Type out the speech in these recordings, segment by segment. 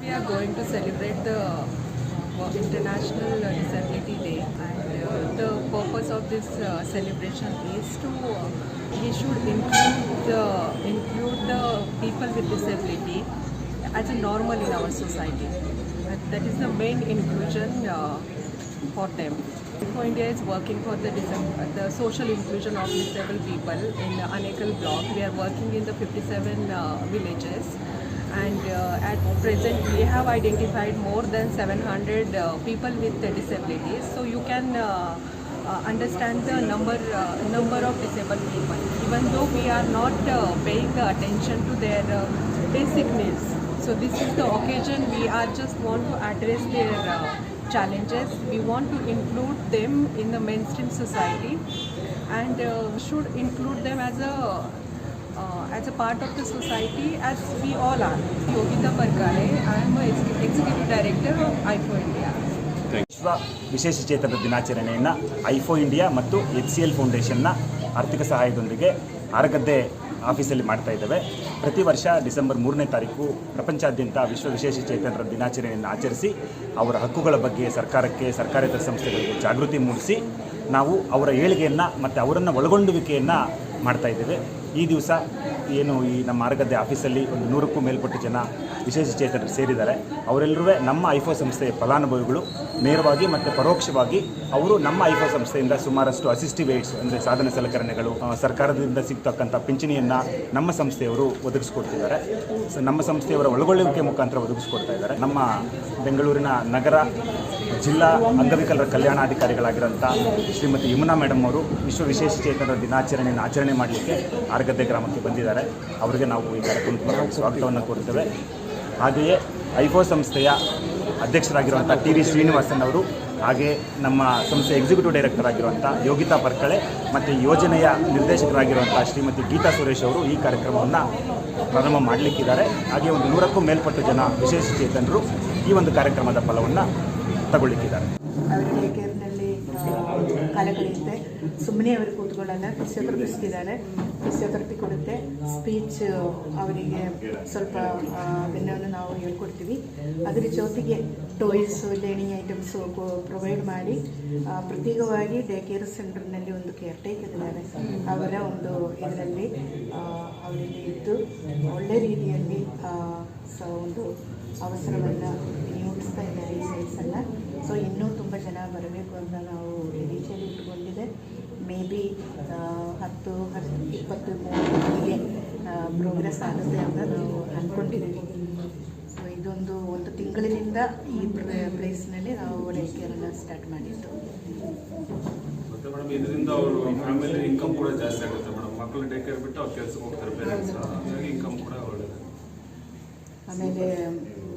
We are going to celebrate the uh, International Disability Day, and uh, the purpose of this uh, celebration is to uh, we should include the include the people with disability as a normal in our society. That is the main inclusion uh, for them. India is working for the, the social inclusion of disabled people in Anekal block. We are working in the 57 uh, villages and uh, at present we have identified more than 700 uh, people with disabilities. So you can uh, uh, understand the number uh, number of disabled people. Even though we are not uh, paying the attention to their uh, basic needs. So this is the occasion we are just want to address their uh, challenges. We want to include them in the mainstream society and uh, should include them as a uh, as a part of the society as we all are. Yogita Parkare, I am a executive director of IFO India. ವಿಶ್ವ ವಿಶೇಷಚೇತನರ ದಿನಾಚರಣೆಯನ್ನು ಐಫೋ India ಮತ್ತು H C L ಫೌಂಡೇಶನ್ನ ಆರ್ಥಿಕ ಸಹಾಯದೊಂದಿಗೆ ಆರಗದ್ದೆ ಆಫೀಸಲ್ಲಿ ಮಾಡ್ತಾ ಇದ್ದೇವೆ. ಪ್ರತಿ ವರ್ಷ ಡಿಸೆಂಬರ್ ಮೂರನೇ ತಾರೀಕು ಪ್ರಪಂಚಾದ್ಯಂತ ವಿಶ್ವ ವಿಶೇಷ ವಿಶೇಷಚೇತನರ ದಿನಾಚರಣೆಯನ್ನು ಆಚರಿಸಿ ಅವರ ಹಕ್ಕುಗಳ ಬಗ್ಗೆ ಸರ್ಕಾರಕ್ಕೆ, ಸರ್ಕಾರೇತರ ಸಂಸ್ಥೆಗಳಿಗೆ ಜಾಗೃತಿ ಮೂಡಿಸಿ ನಾವು ಅವರ ಏಳಿಗೆಯನ್ನು ಮತ್ತು ಅವರನ್ನು ಒಳಗೊಂಡುವಿಕೆಯನ್ನು ಮಾಡ್ತಾ ಇದ್ದೇವೆ. ಈ ದಿವಸ ಏನು ಈ ನಮ್ಮ ಮಾರ್ಗದ ಆಫೀಸಲ್ಲಿ ಒಂದು ನೂರಕ್ಕೂ ಮೇಲ್ಪಟ್ಟು ಜನ ವಿಶೇಷಚೇತನರು ಸೇರಿದ್ದಾರೆ. ಅವರೆಲ್ಲರೂ ನಮ್ಮ ಐಫೋ ಸಂಸ್ಥೆಯ ಫಲಾನುಭವಿಗಳು. ನೇರವಾಗಿ ಮತ್ತು ಪರೋಕ್ಷವಾಗಿ ಅವರು ನಮ್ಮ ಐಫೋ ಸಂಸ್ಥೆಯಿಂದ ಸುಮಾರಷ್ಟು ಅಸಿಸ್ಟಿವ್ ಏಡ್ಸ್ ಅಂದರೆ ಸಾಧನ ಸಲಕರಣೆಗಳು ಸರ್ಕಾರದಿಂದ ಸಿಗ್ತಕ್ಕಂಥ ಪಿಂಚಣಿಯನ್ನು ನಮ್ಮ ಸಂಸ್ಥೆಯವರು ಒದಗಿಸ್ಕೊಡ್ತಿದ್ದಾರೆ. ಸೊ ನಮ್ಮ ಸಂಸ್ಥೆಯವರ ಒಳಗೊಳ್ಳುವಿಕೆ ಮುಖಾಂತರ ಒದಗಿಸ್ಕೊಡ್ತಾ ಇದ್ದಾರೆ. ನಮ್ಮ ಬೆಂಗಳೂರಿನ ನಗರ ಜಿಲ್ಲಾ ಅಂಗವಿಕಲರ ಕಲ್ಯಾಣಾಧಿಕಾರಿಗಳಾಗಿರೋಂಥ ಶ್ರೀಮತಿ ಯಮುನಾ ಮೇಡಮ್ ಅವರು ವಿಶ್ವ ವಿಶೇಷ ಚೇತನರ ದಿನಾಚರಣೆಯನ್ನು ಆಚರಣೆ ಮಾಡಲಿಕ್ಕೆ ಆರ್ಗದ್ದೆ ಗ್ರಾಮಕ್ಕೆ ಬಂದಿದ್ದಾರೆ. ಅವರಿಗೆ ನಾವು ಈ ಕಾರ್ಯಕ್ರಮಕ್ಕೆ ಸ್ವಾಗತವನ್ನು ಕೋರ್ತೇವೆ ಹಾಗೆಯೇ ಐಫೋ ಸಂಸ್ಥೆಯ ಅಧ್ಯಕ್ಷರಾಗಿರುವಂಥ ಟಿ ವಿ ಶ್ರೀನಿವಾಸನ್ ಅವರು, ಹಾಗೆ ನಮ್ಮ ಸಂಸ್ಥೆ ಎಕ್ಸಿಕ್ಯೂಟಿವ್ ಡೈರೆಕ್ಟರ್ ಆಗಿರುವಂಥ ಯೋಗಿತಾ ಪರ್ಕಳೆ ಮತ್ತು ಯೋಜನೆಯ ನಿರ್ದೇಶಕರಾಗಿರುವಂಥ ಶ್ರೀಮತಿ ಗೀತಾ ಸುರೇಶ್ ಅವರು ಈ ಕಾರ್ಯಕ್ರಮವನ್ನು ಪ್ರಾರಂಭ ಮಾಡಲಿಕ್ಕಿದ್ದಾರೆ. ಹಾಗೆ ಒಂದು ನೂರಕ್ಕೂ ಮೇಲ್ಪಟ್ಟು ಜನ ವಿಶೇಷ ಚೇತನರು ಈ ಒಂದು ಕಾರ್ಯಕ್ರಮದ ಫಲವನ್ನು ತಗೊಳ್ಳಿಕ್ಕಿದ್ದಾರೆ. ಕಾಲ ಸುಮ್ಮನೆ ಅವರು ಕೂತ್ಕೊಳ್ಳಲ್ಲ, ಫಿಸಿಯೋಥೆರಪಿಸ್ಟ್ ಇದ್ದಾರೆ ಫಿಸಿಯೋಥೆರಪಿ ಕೊಡುತ್ತೆ. ಸ್ಪೀಚ್ ಅವರಿಗೆ ಸ್ವಲ್ಪ ಅದನ್ನು ನಾವು ಹೇಳ್ಕೊಡ್ತೀವಿ. ಅದರ ಜೊತೆಗೆ ಟಾಯ್ಸು, ಲೇಣಿಂಗ್ ಐಟಮ್ಸು ಪ್ರೊವೈಡ್ ಮಾಡಿ ಪ್ರತ್ಯೇಕವಾಗಿ ಡೇ ಕೇರ್ ಸೆಂಟರ್ನಲ್ಲಿ ಒಂದು ಕೇರ್ ಟೇಕರ್ ಇದ್ದಾರೆ ಅವರ ಒಂದು ಇದರಲ್ಲಿ ಅವರಿಗೆ ಇದ್ದು ಒಳ್ಳೆ ರೀತಿಯಲ್ಲಿ ಒಂದು ಅವಸರವನ್ನು ನಿಯೋಗಿಸ್ತಾ ಇದ್ದಾರೆ ಈ ಸೈಡ್ಸನ್ನು ಸೊ ಇನ್ನೂ ತುಂಬ ಜನ ಬರಬೇಕು ಅಂತ ನಾವು ನಿರೀಕ್ಷೆಯಲ್ಲಿ ಇಟ್ಕೊಂಡಿದೆ ಮೇ ಬಿ ಹತ್ತು ಹತ್ತು ಇಪ್ಪತ್ತು ಮೂವತ್ತಿಗೆ ಪ್ರೋಗ್ರೆಸ್ ಆಗುತ್ತೆ ಅಂತ ನಾವು ಅಂದ್ಕೊಂಡಿದ್ದೀವಿ ಸೊ ಇದೊಂದು ಒಂದು ತಿಂಗಳಿನಿಂದ ಈ ಪ್ಲೇಸ್ನಲ್ಲಿ ನಾವು ಕೇರ್ ಕೇರನ್ನು ಸ್ಟಾರ್ಟ್ ಮಾಡಿದ್ದು ಇದರಿಂದ ಅವರು ಫ್ಯಾಮಿಲಿ ಇನ್ಕಮ್ ಕೂಡ ಜಾಸ್ತಿ ಆಗುತ್ತೆ ಮೇಡಮ್ ಮಕ್ಕಳು ಟೇಕ್ ಕೇರ್ ಬಿಟ್ಟು ಅವ್ರು ಕೆಲಸಕ್ಕೆ ಹೋಗ್ತಾರೆ ಪೇರೆಂಟ್ಸ್ ಹಾಗಾಗಿ ಇನ್ಕಮ್ ಕೂಡ ಒಳ್ಳೆಯದು ಆಮೇಲೆ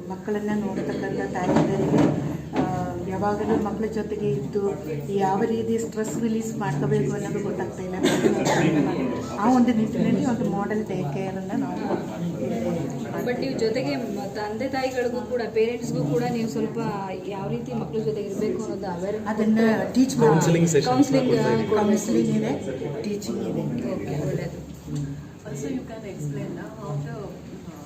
ಮಕ್ಕಳನ್ನು ನೋಡತಕ್ಕಂಥ ತಾಯಿಯರಿಗೆ ಯಾವಾಗಲೂ ಮಕ್ಕಳ ಜೊತೆಗೆ ಇದ್ದು ಯಾವ ರೀತಿ ಸ್ಟ್ರೆಸ್ ರಿಲೀಸ್ ಮಾಡ್ಕೋಬೇಕು ಅನ್ನೋದು ಗೊತ್ತಾಗ್ತಾ ಇಲ್ಲ. ಆ ಒಂದು ನಿಟ್ಟಿನಲ್ಲಿ ಒಂದು ಮಾಡೆಲ್ ಡೇ ಕೇರನ್ನು ನಾವು ಬಟ್ ನೀವು ಜೊತೆಗೆ ತಂದೆ ತಾಯಿಗಳಿಗೂ ಕೂಡ ಪೇರೆಂಟ್ಸ್ಗೂ ಕೂಡ ನೀವು ಸ್ವಲ್ಪ ಯಾವ ರೀತಿ ಮಕ್ಕಳ ಜೊತೆಗೆ ಇರಬೇಕು ಅನ್ನೋದು ಅವೇರ್ ಅದನ್ನು ಟೀಚ್ ಕೌನ್ಸಿಲಿಂಗ್ ಕೌನ್ಸಿಲಿಂಗ್ ಇದೆ ಟೀಚಿಂಗ್ ಇದೆ. ಒಳ್ಳೆಯದು Also you can explain now how the uh,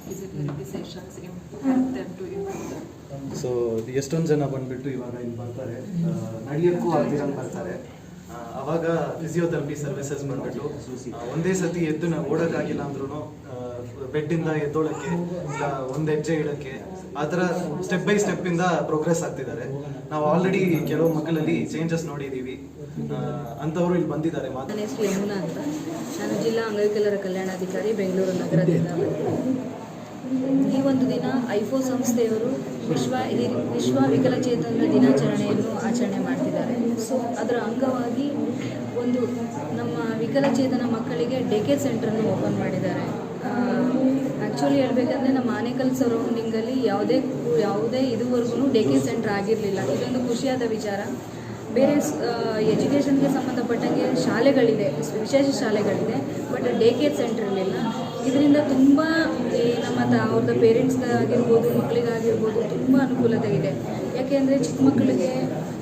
physiotherapy sessions help them to improve them. So ಎಷ್ಟೊಂದು ಜನ ಬಂದ್ಬಿಟ್ಟು ಇವಾಗ ಇಲ್ಲಿ ಬರ್ತಾರೆ. ನಡಿಯೋಕ್ಕೂ ಆಗ್ದಿರಂಗೆ ಬರ್ತಾರೆ. ಅವಾಗ ಫಿಸಿಯೋಥೆರಪಿ ಸರ್ವಿಸಸ್ ಬಂದ್ಬಿಟ್ಟು ಒಂದೇ ಸತಿ ಎದ್ದು ನಾವು ಓಡೋಕ್ಕಾಗಿಲ್ಲ ಅಂದ್ರೂ ಬೆಡ್ಡಿಂದ ಎದ್ದೋಳಕ್ಕೆ, ಇಲ್ಲ ಒಂದು ಹೆಜ್ಜೆ ಇಡಕ್ಕೆ, ಆ ಥರ ಸ್ಟೆಪ್ ಬೈ ಸ್ಟೆಪ್ಪಿಂದ ಪ್ರೋಗ್ರೆಸ್ ಆಗ್ತಿದ್ದಾರೆ. ನಾವು ಆಲ್ರೆಡಿ ಕೆಲವು ಮಕ್ಕಳಲ್ಲಿ ಚೇಂಜಸ್ ನೋಡಿದ್ದೀವಿ. ಅಂತವರು ಇಲ್ಲಿ ಬಂದಿದ್ದಾರೆ ಮಾತು ಯಮುನಾ ನಾನು ಜಿಲ್ಲಾ ಅಂಗವಿಕಲರ ಕಲ್ಯಾಣಾಧಿಕಾರಿ, ಬೆಂಗಳೂರು ನಗರದಿಂದ. ಒಂದು ದಿನ ಐಫೋ ಸಂಸ್ಥೆಯವರು ವಿಶ್ವ ವಿಶ್ವ ವಿಕಲಚೇತನರ ದಿನಾಚರಣೆಯನ್ನು ಆಚರಣೆ ಮಾಡ್ತಿದ್ದಾರೆ. ಸೊ, ಅದರ ಅಂಗವಾಗಿ ಒಂದು ನಮ್ಮ ವಿಕಲಚೇತನ ಮಕ್ಕಳಿಗೆ ಡೇಕೆ ಸೆಂಟ್ರನ್ನು ಓಪನ್ ಮಾಡಿದ್ದಾರೆ. ಆ್ಯಕ್ಚುಲಿ ಹೇಳಬೇಕಂದ್ರೆ ನಮ್ಮ ಆನೇಕಲ್ ಸರೌಂಡಿಂಗಲ್ಲಿ ಯಾವುದೇ ಯಾವುದೇ ಇದುವರೆಗೂ ಡೇಕೆ ಸೆಂಟ್ರ್ ಆಗಿರಲಿಲ್ಲ. ಇದೊಂದು ಖುಷಿಯಾದ ವಿಚಾರ. ಬೇರೆ ಎಜುಕೇಷನ್ಗೆ ಸಂಬಂಧಪಟ್ಟಂಗೆ ಶಾಲೆಗಳಿದೆ, ವಿಶೇಷ ಶಾಲೆಗಳಿದೆ, ಬಟ್ ಡೇ ಕೇರ್ ಸೆಂಟರ್ ಇರಲಿಲ್ಲ. ಇದರಿಂದ ತುಂಬ ನಮ್ಮ ತ ಅವ್ರದ್ದು ಪೇರೆಂಟ್ಸ್ಗಾಗಿರ್ಬೋದು ಮಕ್ಕಳಿಗಾಗಿರ್ಬೋದು ತುಂಬ ಅನುಕೂಲತೆ ಇದೆ. ಯಾಕೆ ಅಂದರೆ ಚಿಕ್ಕ ಮಕ್ಕಳಿಗೆ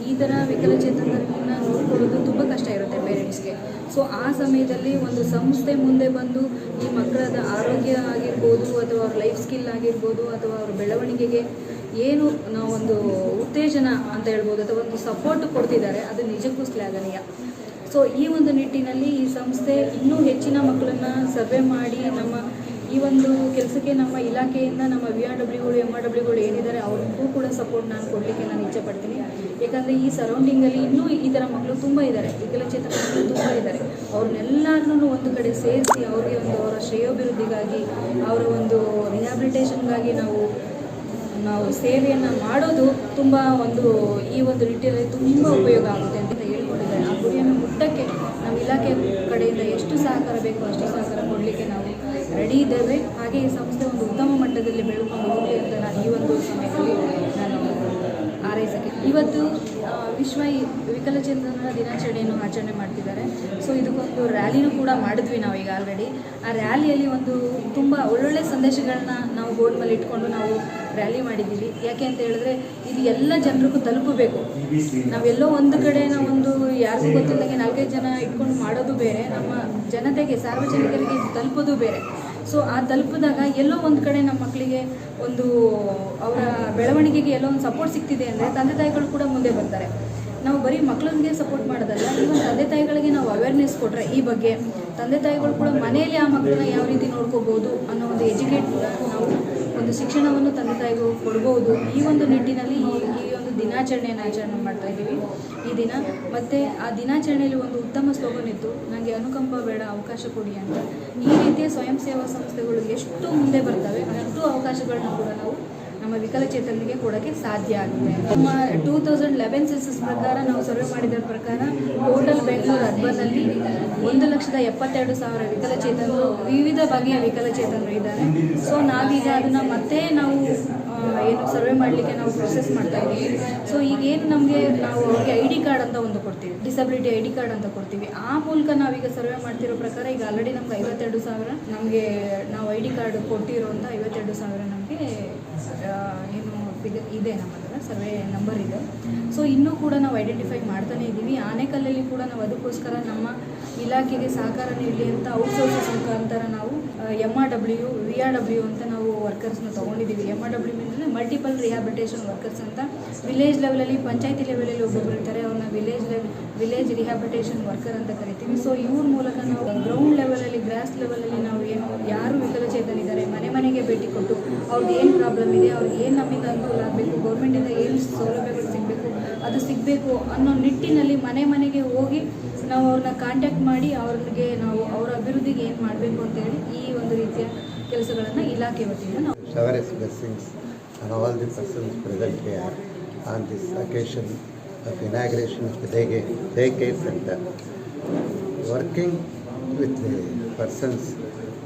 ಈ ಥರ ವಿಕಲಚೇತನರನ್ನ ನೋಡ್ಕೊಳ್ಳೋದು ತುಂಬ ಕಷ್ಟ ಇರುತ್ತೆ ಪೇರೆಂಟ್ಸ್ಗೆ ಸೊ ಆ ಸಮಯದಲ್ಲಿ ಒಂದು ಸಂಸ್ಥೆ ಮುಂದೆ ಬಂದು ಈ ಮಕ್ಕಳದ ಆರೋಗ್ಯ ಆಗಿರ್ಬೋದು ಅಥವಾ ಅವ್ರ ಲೈಫ್ ಸ್ಕಿಲ್ ಆಗಿರ್ಬೋದು ಅಥವಾ ಅವ್ರ ಬೆಳವಣಿಗೆಗೆ ಏನು ಒಂದು ಉತ್ತೇಜನ ಅಂತ ಹೇಳ್ಬೋದು ಅಥವಾ ಒಂದು ಸಪೋರ್ಟ್ ಕೊಡ್ತಿದ್ದಾರೆ, ಅದು ನಿಜಕ್ಕೂ ಶ್ಲಾಘನೀಯ. ಸೊ ಈ ಒಂದು ನಿಟ್ಟಿನಲ್ಲಿ ಈ ಸಂಸ್ಥೆ ಇನ್ನೂ ಹೆಚ್ಚಿನ ಮಕ್ಕಳನ್ನು ಸರ್ವೆ ಮಾಡಿ ನಮ್ಮ ಈ ಒಂದು ಕೆಲಸಕ್ಕೆ ನಮ್ಮ ಇಲಾಖೆಯಿಂದ ನಮ್ಮ ವಿ ಆರ್ ಡಬ್ಲ್ಯೂಗಳು ಎಂ ಆರ್ ಡಬ್ಲ್ಯೂಗಳು ಏನಿದ್ದಾರೆ ಅವ್ರಿಗೂ ಕೂಡ ಸಪೋರ್ಟ್ ನಾನು ಕೊಡಲಿಕ್ಕೆ ನಾನು ಇಚ್ಛೆ ಪಡ್ತೀನಿ. ಯಾಕಂದರೆ ಈ ಸರೌಂಡಿಂಗಲ್ಲಿ ಇನ್ನೂ ಈ ಥರ ಮಕ್ಕಳು ತುಂಬ ಇದ್ದಾರೆ. ವಿಕಲಚೇತನ ಮಕ್ಕಳು ತುಂಬ ಇದ್ದಾರೆ. ಅವ್ರನ್ನೆಲ್ಲರನ್ನೂ ಒಂದು ಕಡೆ ಸೇರಿಸಿ ಅವ್ರಿಗೆ ಒಂದು ಅವರ ಶ್ರೇಯೋಭಿವೃದ್ಧಿಗಾಗಿ, ಅವರ ಒಂದು ರಿಹ್ಯಾಬಿಲಿಟೇಷನ್ಗಾಗಿ ನಾವು ನಾವು ಸೇವೆಯನ್ನು ಮಾಡೋದು ತುಂಬ ಒಂದು ಈ ಒಂದು ನಿಟ್ಟಿನಲ್ಲಿ ತುಂಬ ಉಪಯೋಗ ಆಗುತ್ತೆ ಅಂತ ಹೇಳ್ಕೊಂಡಿದ್ದಾರೆ ಆ ಗುರಿಯನ್ನು ಮುಟ್ಟಕ್ಕೆ ನಮ್ಮ ಇಲಾಖೆ ಕಡೆಯಿಂದ ಎಷ್ಟು ಸಹಕಾರ ಬೇಕೋ ಅಷ್ಟು ಸಹಕಾರ ಕೊಡಲಿಕ್ಕೆ ನಾವು ರೆಡಿ ಇದ್ದೇವೆ. ಹಾಗೆ ಈ ಸಂಸ್ಥೆ ಒಂದು ಉತ್ತಮ ಮಟ್ಟದಲ್ಲಿ ಬೆಳ್ಕೊಂಡು ಹೋಗಲಿ ಅಂತ ನಾನು ಈ ಒಂದು ಸಮಯದಲ್ಲಿ ನಾನು ಹಾರೈಸಕ್ಕೆ ಇವತ್ತು ವಿಶ್ವ ವಿಕಲಚೇತನರ ದಿನಾಚರಣೆಯನ್ನು ಆಚರಣೆ ಮಾಡ್ತಿದ್ದಾರೆ. ಸೊ ಇದಕ್ಕೊಂದು ರ್ಯಾಲಿನೂ ಕೂಡ ಮಾಡಿದ್ವಿ ನಾವು ಈಗ ಆಲ್ರೆಡಿ ಆ ರ್ಯಾಲಿಯಲ್ಲಿ ಒಂದು ತುಂಬ ಒಳ್ಳೊಳ್ಳೆ ಸಂದೇಶಗಳನ್ನ ನಾವು ಮೇಲೆ ಇಟ್ಕೊಂಡು ನಾವು ರ್ಯಾಲಿ ಮಾಡಿದ್ದೀವಿ. ಯಾಕೆ ಅಂತ ಹೇಳಿದ್ರೆ, ಇದು ಎಲ್ಲ ಜನರಿಗೂ ತಲುಪಬೇಕು. ನಾವೆಲ್ಲೋ ಒಂದು ಕಡೆ ನಾವೊಂದು ಯಾರಿಗೂ ಗೊತ್ತಿಲ್ಲದಂಗೆ ನಾಲ್ಕೈದು ಜನ ಇಟ್ಕೊಂಡು ಮಾಡೋದು ಬೇರೆ, ನಮ್ಮ ಜನತೆಗೆ, ಸಾರ್ವಜನಿಕರಿಗೆ ಇದು ತಲುಪೋದು ಬೇರೆ. ಸೊ ಆ ತಲುಪಿದಾಗ ಎಲ್ಲೋ ಒಂದು ಕಡೆ ನಮ್ಮ ಮಕ್ಕಳಿಗೆ ಒಂದು ಅವರ ಬೆಳವಣಿಗೆಗೆ ಎಲ್ಲೋ ಒಂದು ಸಪೋರ್ಟ್ ಸಿಗ್ತಿದೆ ಅಂದರೆ ತಂದೆ ತಾಯಿಗಳು ಕೂಡ ಮುಂದೆ ಬರ್ತಾರೆ. ನಾವು ಬರೀ ಮಕ್ಕಳಿಗೆ ಸಪೋರ್ಟ್ ಮಾಡೋದಲ್ಲ ಈವನ್ ತಂದೆ ತಾಯಿಗಳಿಗೆ ನಾವು ಅವೇರ್ನೆಸ್ ಕೊಟ್ಟರೆ ಈ ಬಗ್ಗೆ, ತಂದೆ ತಾಯಿಗಳು ಕೂಡ ಮನೆಯಲ್ಲಿ ಆ ಮಕ್ಕಳನ್ನ ಯಾವ ರೀತಿ ನೋಡ್ಕೋಬೋದು ಅನ್ನೋ ಒಂದು ಎಜುಕೇಟ್ ನಾವು ಒಂದು ಶಿಕ್ಷಣವನ್ನು ತಂದೆ ತಾಯಿಗೂ ಕೊಡ್ಬೋದು. ಈ ಒಂದು ನಿಟ್ಟಿನಲ್ಲಿ ಈ ಈ ಒಂದು ದಿನಾಚರಣೆಯನ್ನು ಆಚರಣೆ ಮಾಡ್ತಾ ಇದ್ದೀವಿ. ಈ ದಿನ ಮತ್ತು ಆ ದಿನಾಚರಣೆಯಲ್ಲಿ ಒಂದು ಉತ್ತಮ ಸ್ಲೋಗನ್ ಇತ್ತು ನನಗೆ ಅನುಕಂಪ ಬೇಡ, ಅವಕಾಶ ಕೊಡಿ ಅಂತ. ಈ ರೀತಿಯ ಸ್ವಯಂ ಸೇವಾ ಸಂಸ್ಥೆಗಳು ಎಷ್ಟು ಮುಂದೆ ಬರ್ತವೆ, ಅಷ್ಟು ಅವಕಾಶಗಳನ್ನ ಕೂಡ ನಾವು ನಮ್ಮ ವಿಕಲಚೇತನರಿಗೆ ಕೊಡೋಕ್ಕೆ ಸಾಧ್ಯ ಆಗಿದೆ ನಮ್ಮ ಟೂ ತೌಸಂಡ್ ಲೆವೆನ್ ಸೆನ್ಸಸ್ ಪ್ರಕಾರ ನಾವು ಸರ್ವೆ ಮಾಡಿದ ಪ್ರಕಾರ ಟೋಟಲ್ ಬೆಂಗಳೂರು ಅರ್ಬನ್ನಲ್ಲಿ ಒಂದು ಲಕ್ಷದ ಎಪ್ಪತ್ತೆರಡು ಸಾವಿರ ವಿಕಲಚೇತನರು, ವಿವಿಧ ಬಗೆಯ ವಿಕಲಚೇತನರು ಇದ್ದಾರೆ. ಸೊ ನಾವೀಗ ಅದನ್ನು ಮತ್ತೆ ನಾವು ಏನು ಸರ್ವೆ ಮಾಡಲಿಕ್ಕೆ ನಾವು ಪ್ರೊಸೆಸ್ ಮಾಡ್ತಾ ಇದ್ದೀವಿ. ಸೊ ಈಗೇನು ನಮಗೆ ನಾವು ಅವ್ರಿಗೆ ಐ ಡಿ ಕಾರ್ಡ್ ಅಂತ ಒಂದು ಕೊಡ್ತೀವಿ. ಡಿಸಬಿಲಿಟಿ ಐ ಡಿ ಕಾರ್ಡ್ ಅಂತ ಕೊಡ್ತೀವಿ. ಆ ಮೂಲಕ ನಾವೀಗ ಸರ್ವೆ ಮಾಡ್ತಿರೋ ಪ್ರಕಾರ ಈಗ ಆಲ್ರೆಡಿ ನಮ್ಗೆ ಐವತ್ತೆರಡು ಸಾವಿರ ನಮಗೆ ನಾವು ಐ ಡಿ ಕಾರ್ಡ್ ಕೊಟ್ಟಿರೋಂಥ ಐವತ್ತೆರಡು ಸಾವಿರ ನಮಗೆ ಏನು ಇದೆ ನಮ್ಮ ಹತ್ರ. ಸರ್ವೆ ನಂಬರ್ ಇದೆ. ಸೊ ಇನ್ನೂ ಕೂಡ ನಾವು ಐಡೆಂಟಿಫೈ ಮಾಡ್ತಾನೆ ಇದ್ದೀವಿ. ಆನೆಕಲ್ಲಲ್ಲಿ ಕೂಡ ನಾವು ಅದಕ್ಕೋಸ್ಕರ ನಮ್ಮ ಇಲಾಖೆಗೆ ಸಹಕಾರ ನೀಡಲಿ ಅಂತ ಔಟ್ಸೋರ್ಸಸ್ ಮುಖಾಂತರ ನಾವು M R W V R W ಅಂತ ನಾವು ವರ್ಕರ್ಸ್ನ ತೊಗೊಂಡಿದ್ದೀವಿ. ಎಂ ಆರ್ ಡಬ್ಲ್ಯೂ ಅಂದರೆ ಮಲ್ಟಿಪಲ್ ರಿಹಾಬಿಟೇಷನ್ ವರ್ಕರ್ಸ್ ಅಂತ. ವಿಲೇಜ್ ಲೆವೆಲಲ್ಲಿ ಪಂಚಾಯತಿ ಲೆವೆಲಲ್ಲಿ ಒಬ್ಬೊಬ್ಬರು ಇರ್ತಾರೆ. ಅವ್ರನ್ನ village level village rehabilitation worker ಅಂತ ಕರಿತೀವಿ. ಸೊ ಇವ್ರ ಮೂಲಕ ನಾವು ಗ್ರೌಂಡ್ ಲೆವೆಲಲ್ಲಿ ಗ್ರಾಸ್ ಲೆವೆಲಲ್ಲಿ ನಾವು ಏನು, ಯಾರು ವಿಕಲಚೇತನಿದ್ದಾರೆ, ಮನೆ ಮನೆಗೆ ಭೇಟಿ ಕೊಟ್ಟು ಅವ್ರಿಗೆ ಏನು ಪ್ರಾಬ್ಲಮ್ ಇದೆ, ಅವ್ರಿಗೆ ಏನು ನಮ್ಮಿಂದ ಅನುಕೂಲ ಆಗಬೇಕು ಗೌರ್ಮೆಂಟಿಂದ ಏನು ಸೌಲಭ್ಯಗಳು ಸಿಗಬೇಕು, ಅದು ಸಿಗಬೇಕು ಅನ್ನೋ ನಿಟ್ಟಿನಲ್ಲಿ ಮನೆ ಮನೆಗೆ ಹೋಗಿ ನಾವು ಅವ್ರನ್ನ ಕಾಂಟ್ಯಾಕ್ಟ್ ಮಾಡಿ ಅವ್ರಿಗೆ ನಾವು ಅವರ ಅಭಿವೃದ್ಧಿಗೆ ಏನು ಮಾಡಬೇಕು ಅಂತೇಳಿ ಈ ಒಂದು ರೀತಿಯ ಕೆಲಸಗಳನ್ನು ಇಲಾಖೆ ವತಿಯಿಂದ ನಾವು shower his blessings on all the persons present here on this occasion of inauguration of the daycare, daycare center. Working with the persons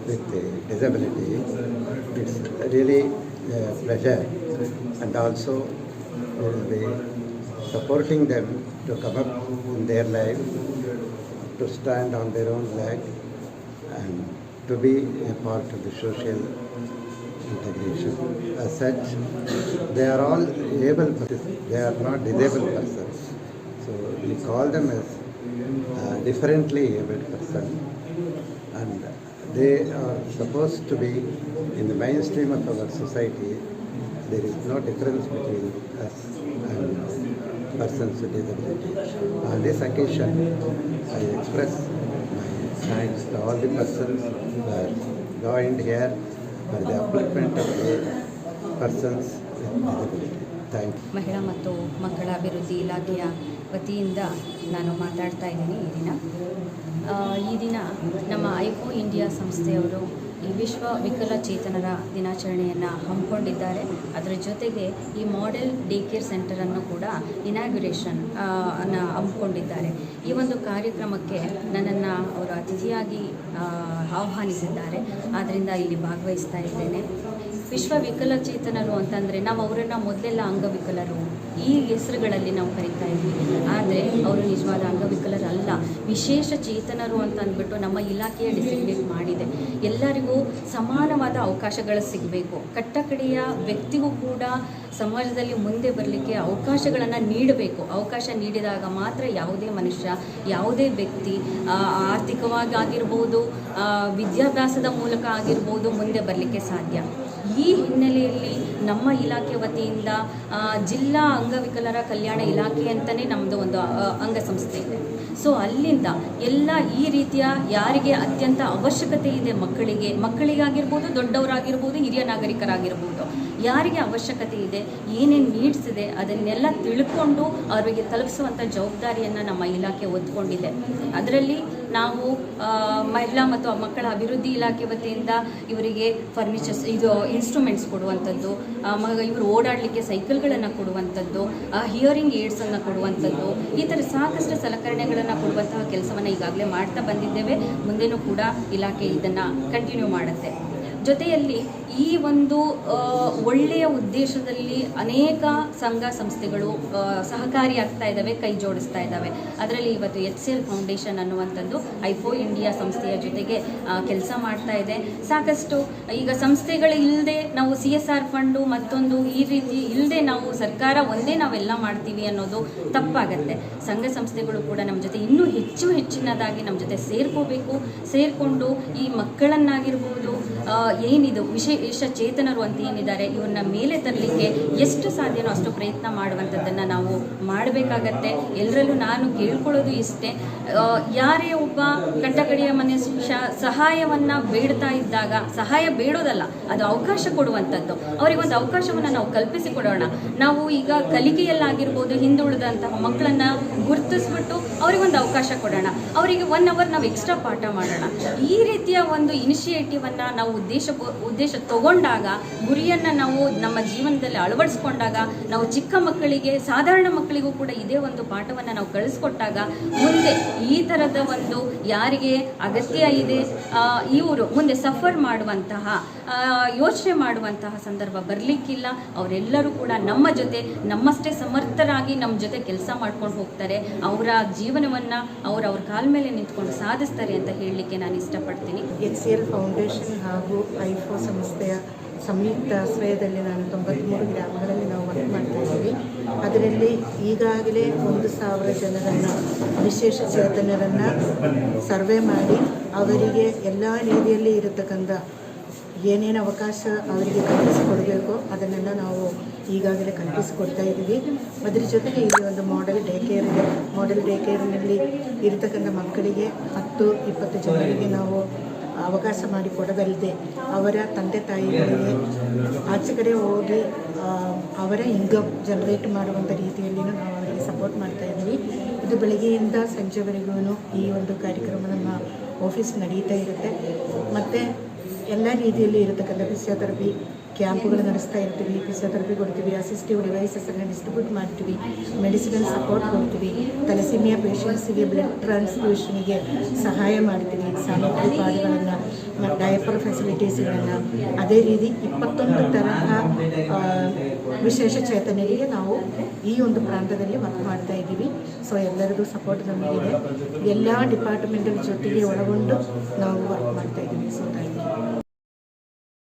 with the disability, it's really a pleasure and also we will be supporting them to come up in their life, to stand on their own leg and to be a part of the social integration. As such, they are all able, persons, they are not disabled persons. So we call them as uh, differently abled person and they are supposed to be in the mainstream of our society. There is no difference between us and persons with disability. On this occasion, I express thanks to all the persons who are joined here for the upliftment of the persons with disability. Thank you. ಮಹಿಳಾ ಮತ್ತು ಮಕ್ಕಳ ಅಭಿವೃದ್ಧಿ ಇಲಾಖೆಯ ವತಿಯಿಂದ ನಾನು ಮಾತಾಡ್ತಾ ಇದ್ದೀನಿ ಈ ದಿನ ಈ ದಿನ ನಮ್ಮ ಐಕೋ ಇಂಡಿಯಾ ಸಂಸ್ಥೆಯವರು ವಿಶ್ವ ವಿಕಲಚೇತನರ ದಿನಾಚರಣೆಯನ್ನು ಹಮ್ಮಿಕೊಂಡಿದ್ದಾರೆ. ಅದರ ಜೊತೆಗೆ ಈ ಮಾಡೆಲ್ ಡೇ ಕೇರ್ ಸೆಂಟರನ್ನು ಕೂಡ ಇನಾಗ್ಯುರೇಷನ್ ಅನ್ನು ಹಮ್ಮಿಕೊಂಡಿದ್ದಾರೆ. ಈ ಒಂದು ಕಾರ್ಯಕ್ರಮಕ್ಕೆ ನನ್ನನ್ನು ಅವರು ಅತಿಥಿಯಾಗಿ ಆಹ್ವಾನಿಸಿದ್ದಾರೆ. ಆದ್ದರಿಂದ ಇಲ್ಲಿ ಭಾಗವಹಿಸ್ತಾ ಇದ್ದೇನೆ. ವಿಶ್ವ ವಿಕಲಚೇತನರು ಅಂತಂದರೆ ನಾವು ಅವರನ್ನು ಮೊದಲೆಲ್ಲ ಅಂಗವಿಕಲರು. ಈ ಹೆಸರುಗಳಲ್ಲಿ ನಾವು ಕರಿತಾ ಇದ್ವಿ. ಆದರೆ ಅವರು ನಿಜವಾದ ಅಂಗವಿಕಲರಲ್ಲ. ವಿಶೇಷ ಚೇತನರು ಅಂತ ಅಂದ್ಬಿಟ್ಟು ನಮ್ಮ ಇಲಾಖೆಯ ಡಿಸಿಗ್ನೇಟ್ ಮಾಡಿದೆ. ಎಲ್ಲರಿಗೂ ಸಮಾನವಾದ ಅವಕಾಶಗಳು ಸಿಗಬೇಕು. ಕಟ್ಟಕಡೆಯ ವ್ಯಕ್ತಿಗೂ ಕೂಡ ಸಮಾಜದಲ್ಲಿ ಮುಂದೆ ಬರಲಿಕ್ಕೆ ಅವಕಾಶಗಳನ್ನು ನೀಡಬೇಕು. ಅವಕಾಶ ನೀಡಿದಾಗ ಮಾತ್ರ ಯಾವುದೇ ಮನುಷ್ಯ, ಯಾವುದೇ ವ್ಯಕ್ತಿ ಆರ್ಥಿಕವಾಗಿ ಆಗಿರ್ಬೋದು ವಿದ್ಯಾಭ್ಯಾಸದ ಮೂಲಕ ಆಗಿರ್ಬೋದು ಮುಂದೆ ಬರಲಿಕ್ಕೆ ಸಾಧ್ಯ. ಈ ಹಿನ್ನೆಲೆಯಲ್ಲಿ ನಮ್ಮ ಇಲಾಖೆ ವತಿಯಿಂದ ಜಿಲ್ಲಾ ಅಂಗವಿಕಲರ ಕಲ್ಯಾಣ ಇಲಾಖೆ ಅಂತಲೇ ನಮ್ಮದು ಒಂದು ಅಂಗಸಂಸ್ಥೆ ಇದೆ. ಸೊ ಅಲ್ಲಿಂದ ಎಲ್ಲ ಈ ರೀತಿಯ ಯಾರಿಗೆ ಅತ್ಯಂತ ಅವಶ್ಯಕತೆ ಇದೆ ಮಕ್ಕಳಿಗೆ, ಮಕ್ಕಳಿಗಾಗಿರ್ಬೋದು, ದೊಡ್ಡವರಾಗಿರ್ಬೋದು, ಹಿರಿಯ ನಾಗರಿಕರಾಗಿರ್ಬೋದು, ಯಾರಿಗೆ ಅವಶ್ಯಕತೆ ಇದೆ, ಏನೇನು ನೀಡ್ಸ್ ಇದೆ, ಅದನ್ನೆಲ್ಲ ತಿಳ್ಕೊಂಡು ಅವರಿಗೆ ತಲುಪಿಸುವಂಥ ಜವಾಬ್ದಾರಿಯನ್ನು ನಮ್ಮ ಇಲಾಖೆ ಒತ್ಕೊಂಡಿದೆ ಅದರಲ್ಲಿ ನಾವು ಮಹಿಳಾ ಮತ್ತು ಮಕ್ಕಳ ಅಭಿವೃದ್ಧಿ ಇಲಾಖೆ ವತಿಯಿಂದ ಇವರಿಗೆ ಫರ್ನಿಚರ್ಸ್, ಇದು ಇನ್ಸ್ಟ್ರೂಮೆಂಟ್ಸ್ ಕೊಡುವಂಥದ್ದು ಇವರು ಓಡಾಡಲಿಕ್ಕೆ ಸೈಕಲ್ಗಳನ್ನು ಕೊಡುವಂಥದ್ದು ಹಿಯರಿಂಗ್ ಏಡ್ಸನ್ನು ಕೊಡುವಂಥದ್ದು, ಈ ಥರ ಸಾಕಷ್ಟು ಸಲಕರಣೆಗಳನ್ನು ಕೊಡುವಂತಹ ಕೆಲಸವನ್ನು ಈಗಾಗಲೇ ಮಾಡ್ತಾ ಬಂದಿದ್ದೇವೆ. ಮುಂದೆನೂ ಕೂಡ ಇಲಾಖೆ ಇದನ್ನು ಕಂಟಿನ್ಯೂ ಮಾಡುತ್ತೆ. ಜೊತೆಯಲ್ಲಿ ಈ ಒಂದು ಒಳ್ಳೆಯ ಉದ್ದೇಶದಲ್ಲಿ ಅನೇಕ ಸಂಘ ಸಂಸ್ಥೆಗಳು ಸಹಕಾರಿ ಸಹಕಾರಿಯಾಗ್ತಾ ಇದ್ದಾವೆ ಕೈ ಜೋಡಿಸ್ತಾ ಇದ್ದಾವೆ ಅದರಲ್ಲಿ ಇವತ್ತು ಎಚ್ ಸಿ ಎಲ್ ಫೌಂಡೇಶನ್ ಅನ್ನುವಂಥದ್ದು ಐಫೋ ಇಂಡಿಯಾ ಸಂಸ್ಥೆಯ ಜೊತೆಗೆ ಕೆಲಸ ಮಾಡ್ತಾ ಇದೆ. ಸಾಕಷ್ಟು, ಈಗ ಸಂಸ್ಥೆಗಳು ಇಲ್ಲದೆ ನಾವು ಸಿ ಎಸ್ ಆರ್ ಫಂಡು ಮತ್ತೊಂದು ಈ ರೀತಿ ಇಲ್ಲದೆ ನಾವು ಸರ್ಕಾರ ಒಂದೇ ನಾವೆಲ್ಲ ಮಾಡ್ತೀವಿ ಅನ್ನೋದು ತಪ್ಪಾಗತ್ತೆ. ಸಂಘ ಸಂಸ್ಥೆಗಳು ಕೂಡ ನಮ್ಮ ಜೊತೆ ಇನ್ನೂ ಹೆಚ್ಚು ಹೆಚ್ಚಿನದಾಗಿ ನಮ್ಮ ಜೊತೆ ಸೇರ್ಕೋಬೇಕು. ಸೇರಿಕೊಂಡು ಈ ಮಕ್ಕಳನ್ನಾಗಿರ್ಬೋದು ಏನಿದು ಏನಿದು ವಿಶೇಷ ಚೇತನರು ಅಂತ ಏನಿದ್ದಾರೆ ಇವನ್ನ ಮೇಲೆ ತರಲಿಕ್ಕೆ ಎಷ್ಟು ಸಾಧ್ಯನೋ ಅಷ್ಟು ಪ್ರಯತ್ನ ಮಾಡುವಂಥದ್ದನ್ನು ನಾವು ಮಾಡಬೇಕಾಗತ್ತೆ. ಎಲ್ಲರಲ್ಲೂ ನಾನು ಕೇಳ್ಕೊಳ್ಳೋದು ಇಷ್ಟೇ. ಯಾರೇ ಒಬ್ಬ ಕಟ್ಟಗಡಿಯ ಮನೆ ಸಹಾಯವನ್ನು ಬೇಡ್ತಾ ಇದ್ದಾಗ, ಸಹಾಯ ಬೇಡೋದಲ್ಲ, ಅದು ಅವಕಾಶ ಕೊಡುವಂಥದ್ದು. ಅವರಿಗೊಂದು ಅವಕಾಶವನ್ನು ನಾವು ಕಲ್ಪಿಸಿಕೊಡೋಣ. ನಾವು ಈಗ ಕಲಿಕೆಯಲ್ಲಾಗಿರ್ಬೋದು, ಹಿಂದುಳಿದಂತಹ ಮಕ್ಕಳನ್ನು ಗುರುತಿಸ್ಬಿಟ್ಟು ಅವರಿಗೊಂದು ಅವಕಾಶ ಕೊಡೋಣ. ಅವರಿಗೆ ಒನ್ ಅವರ್ ನಾವು ಎಕ್ಸ್ಟ್ರಾ ಪಾಠ ಮಾಡೋಣ. ಈ ರೀತಿಯ ಒಂದು ಇನಿಷಿಯೇಟಿವನ್ನು ನಾವು ಉದ್ದೇಶ ಉದ್ದೇಶ ತಗೊಂಡಾಗ ಗುರಿಯನ್ನು ನಾವು ನಮ್ಮ ಜೀವನದಲ್ಲಿ ಅಳವಡಿಸ್ಕೊಂಡಾಗ ನಾವು ಚಿಕ್ಕ ಮಕ್ಕಳಿಗೆ, ಸಾಧಾರಣ ಮಕ್ಕಳಿಗೂ ಕೂಡ ಇದೇ ಒಂದು ಪಾಠವನ್ನು ನಾವು ಕಳಿಸ್ಕೊಟ್ಟಾಗ ಮುಂದೆ ಈ ಥರದ ಒಂದು ಯಾರಿಗೆ ಅಗತ್ಯ ಇದೆ ಇವರು ಮುಂದೆ ಸಫರ್ ಮಾಡುವಂತಹ ಯೋಚನೆ ಮಾಡುವಂತಹ ಸಂದರ್ಭ ಬರಲಿಕ್ಕಿಲ್ಲ. ಅವರೆಲ್ಲರೂ ಕೂಡ ನಮ್ಮ ಜೊತೆ, ನಮ್ಮಷ್ಟೇ ಸಮರ್ಥರಾಗಿ ನಮ್ಮ ಜೊತೆ ಕೆಲಸ ಮಾಡ್ಕೊಂಡು ಹೋಗ್ತಾರೆ. ಅವರ ಜೀವನವನ್ನು ಅವರು ಅವ್ರ ಕಾಲ ಮೇಲೆ ನಿಂತ್ಕೊಂಡು ಸಾಧಿಸ್ತಾರೆ ಅಂತ ಹೇಳಲಿಕ್ಕೆ ನಾನು ಇಷ್ಟಪಡ್ತೀನಿ. ಎಚ್ ಸಿ ಎಲ್ ಫೌಂಡೇಶನ್ ಹಾಗೂ ಐಫೋ ಸಂಸ್ಥೆಯ ಸಂಯುಕ್ತ ಆಶ್ರಯದಲ್ಲಿ ನಾನು ತೊಂಬತ್ತ್ಮೂರು ಗ್ರಾಮಗಳಲ್ಲಿ ನಾವು ವರ್ಕ್ ಮಾಡ್ತಾ ಇದ್ದೀವಿ ಅದರಲ್ಲಿ ಈಗಾಗಲೇ ಒಂದು ಸಾವಿರ ಜನರನ್ನು, ವಿಶೇಷ ಚೇತನರನ್ನು ಸರ್ವೆ ಮಾಡಿ, ಅವರಿಗೆ ಎಲ್ಲ ರೀತಿಯಲ್ಲಿ ಇರತಕ್ಕಂಥ ಏನೇನು ಅವಕಾಶ ಅವರಿಗೆ ಕಲ್ಪಿಸಿಕೊಡಬೇಕು ಅದನ್ನೆಲ್ಲ ನಾವು ಈಗಾಗಲೇ ಕಲ್ಪಿಸಿಕೊಡ್ತಾ ಇದ್ದೀವಿ. ಅದರ ಜೊತೆಗೆ ಇಲ್ಲಿ ಒಂದು ಮಾಡೆಲ್ ಡೇ ಕೇರ್ ಇದೆ. ಮಾಡೆಲ್ ಡೇ ಕೇರ್ನಲ್ಲಿ ಇರತಕ್ಕಂಥ ಮಕ್ಕಳಿಗೆ ಹತ್ತು, ಇಪ್ಪತ್ತು ಜನರಿಗೆ ನಾವು ಅವಕಾಶ ಮಾಡಿಕೊಡದಲ್ಲದೆ ಅವರ ತಂದೆ ತಾಯಿಗಳಿಗೆ ಆಚೆ ಕಡೆ ಹೋಗಿ ಅವರ ಇನ್ಕಮ್ ಜನರೇಟ್ ಮಾಡುವಂಥ ರೀತಿಯಲ್ಲಿ ನಾವು ಅವರಿಗೆ ಸಪೋರ್ಟ್ ಮಾಡ್ತಾ ಇದ್ದೀವಿ. ಇದು ಬೆಳಗ್ಗೆಯಿಂದ ಸಂಜೆವರೆಗೂ ಈ ಒಂದು ಕಾರ್ಯಕ್ರಮ ನಮ್ಮ ಆಫೀಸ್ ನಡೀತಾ ಇರುತ್ತೆ. ಮತ್ತು ಎಲ್ಲ ರೀತಿಯಲ್ಲಿ ಇರತಕ್ಕಂಥ ಫಿಸಿಯೋಥೆರಪಿ ಕ್ಯಾಂಪ್ಗಳು ನಡೆಸ್ತಾ ಇರ್ತೀವಿ, ಫಿಸಿಯೋಥೆರಪಿ ಕೊಡ್ತೀವಿ ಅಸಿಸ್ಟಿವ್ ಡಿವೈಸಸ್ಸನ್ನು ಡಿಸ್ಟ್ರಿಬ್ಯೂಟ್ ಮಾಡ್ತೀವಿ ಮೆಡಿಸಿನಲ್ ಸಪೋರ್ಟ್ ಕೊಡ್ತೀವಿ ತಲಸಿಮಿಯಾ ಪೇಷಂಟ್ಸಿಗೆ ಬ್ಲಡ್ ಟ್ರಾನ್ಸ್ಫ್ಯೂಷನ್ಗೆ ಸಹಾಯ ಮಾಡ್ತೀವಿ ಸ್ಯಾನಿಟರಿ ಪಾಡ್ಗಳನ್ನು ಡಯಪರ್ ಫೆಸಿಲಿಟೀಸ್ಗಳನ್ನು ಅದೇ ರೀತಿ ಇಪ್ಪತ್ತೊಂದು ತರಹ ವಿಶೇಷ ಚೇತನರಿಗೆ ನಾವು ಈ ಒಂದು ಪ್ರಾಂತದಲ್ಲಿ ವರ್ಕ್ ಮಾಡ್ತಾ ಇದ್ದೀವಿ. ಸೊ ಎಲ್ಲರದು ಸಪೋರ್ಟ್ ನಮಗಿದೆ ಎಲ್ಲ ಡಿಪಾರ್ಟ್ಮೆಂಟಲ್ ಜೊತೆಗೆ ಒಳಗೊಂಡು ನಾವು ವರ್ಕ್ ಮಾಡ್ತಾ ಇದ್ದೀವಿ. So thank you